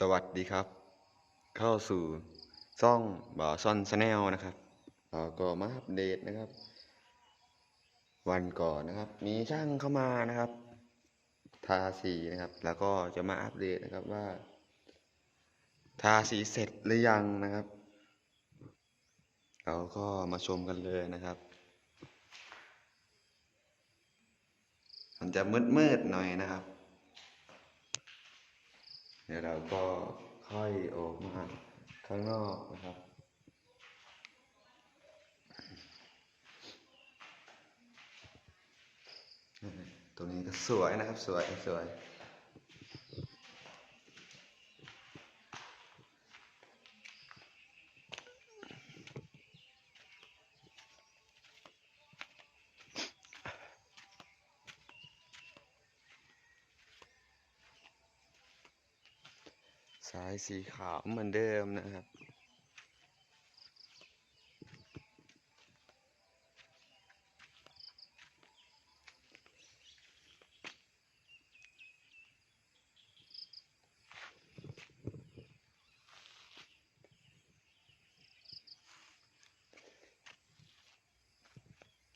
สวัสดีครับ เข้าสู่ช่องบ่าวซ่อนชาแนลนะครับเราก็มาอัปเดตนะครับ วันก่อนนะครับ มีช่างเข้ามานะครับ ทาสีนะครับ แล้วก็จะมาอัปเดตนะครับว่า ทาสีเสร็จหรือยังนะครับ เราก็มาชมกันเลยนะครับ มันจะมืดๆหน่อยนะครับ เดี๋ยวเราก็ค่อยออกมาข้างนอกนะครับตรงนี้ก็สวยนะครับ สวยสวย สายสีขาวเหมือนเดิมนะครับ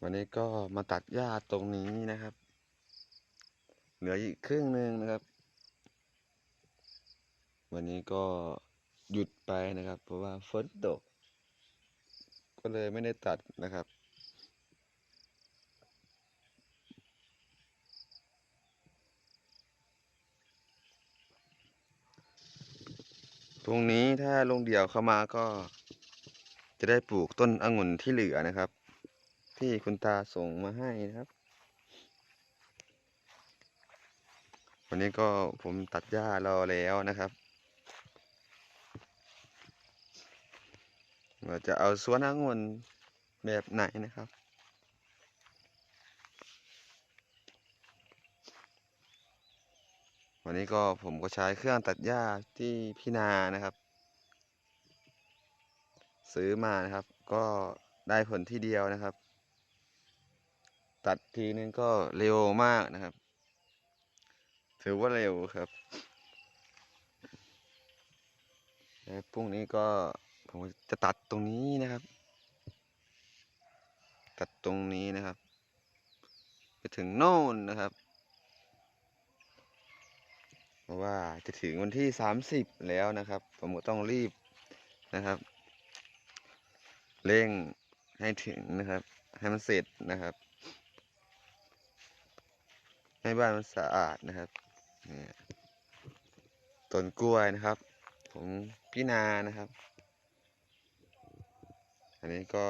วันนี้ก็มาตัดหญ้าตรงนี้นะครับ เหลืออีกครึ่งหนึ่งนะครับ วันนี้ก็หยุดไปนะครับ เพราะว่าฝนตก ก็เลยไม่ได้ตัดนะครับตรงนี้ถ้าลงเดี่ยวเข้ามาก็ จะได้ปลูกต้นองุ่นที่เหลือนะครับ ที่คุณตาส่งมาให้นะครับวันนี้ก็ผมตัดหญ้ารอแล้วนะครับ ว่าจะเอาสวนองุ่นแบบไหนนะครับ วันนี้ก็ผมก็ใช้เครื่องตัดหญ้าที่พี่นานะครับ ซื้อมานะครับ ก็ได้ผลที่เดียวนะครับ ตัดทีนึงก็เร็วมากนะครับ ถือว่าเร็วครับแล้วพรุ่งนี้ก็ ผมจะตัดตรงนี้นะครับ ตัดตรงนี้นะครับ ไปถึงโน่นนะครับเพราะว่าจะถึงวันที่สามสิบแล้วนะครับ ผมก็ต้องรีบนะครับ เร่งให้ถึงนะครับ ให้มันเสร็จนะครับ ให้บ้านมันสะอาดนะครับเนี่ยต้นกล้วยนะครับของพี่นานะครับ อันนี้ก็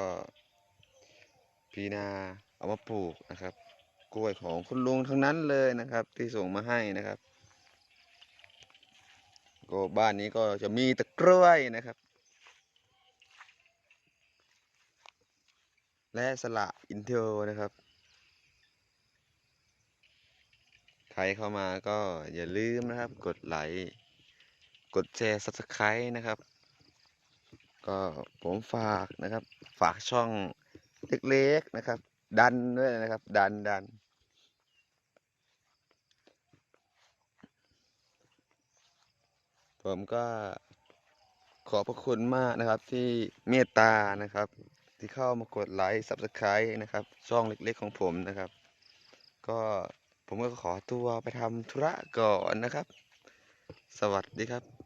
พีนาเอามาปลูกนะครับ กล้วยของคุณลุงทั้งนั้นเลยนะครับ ที่ส่งมาให้นะครับ ก็บ้านนี้ก็จะมีแตะกล้วยนะครับ และสละอินโทรนะครับ ใครเข้ามาก็อย่าลืมนะครับ กดไลค์กดแชร์ subscribe นะครับ ก็ผมฝากนะครับ ฝากช่องเล็กๆนะครับ ดันด้วยนะครับ ดันดันผมก็ขอบพระคุณมากนะครับที่เมตตานะครับ ที่เข้ามากดไลค์ subscribe นะครับ ช่องเล็กๆของผมนะครับ ก็ผมก็ขอตัวไปทำธุระก่อนนะครับ สวัสดีครับ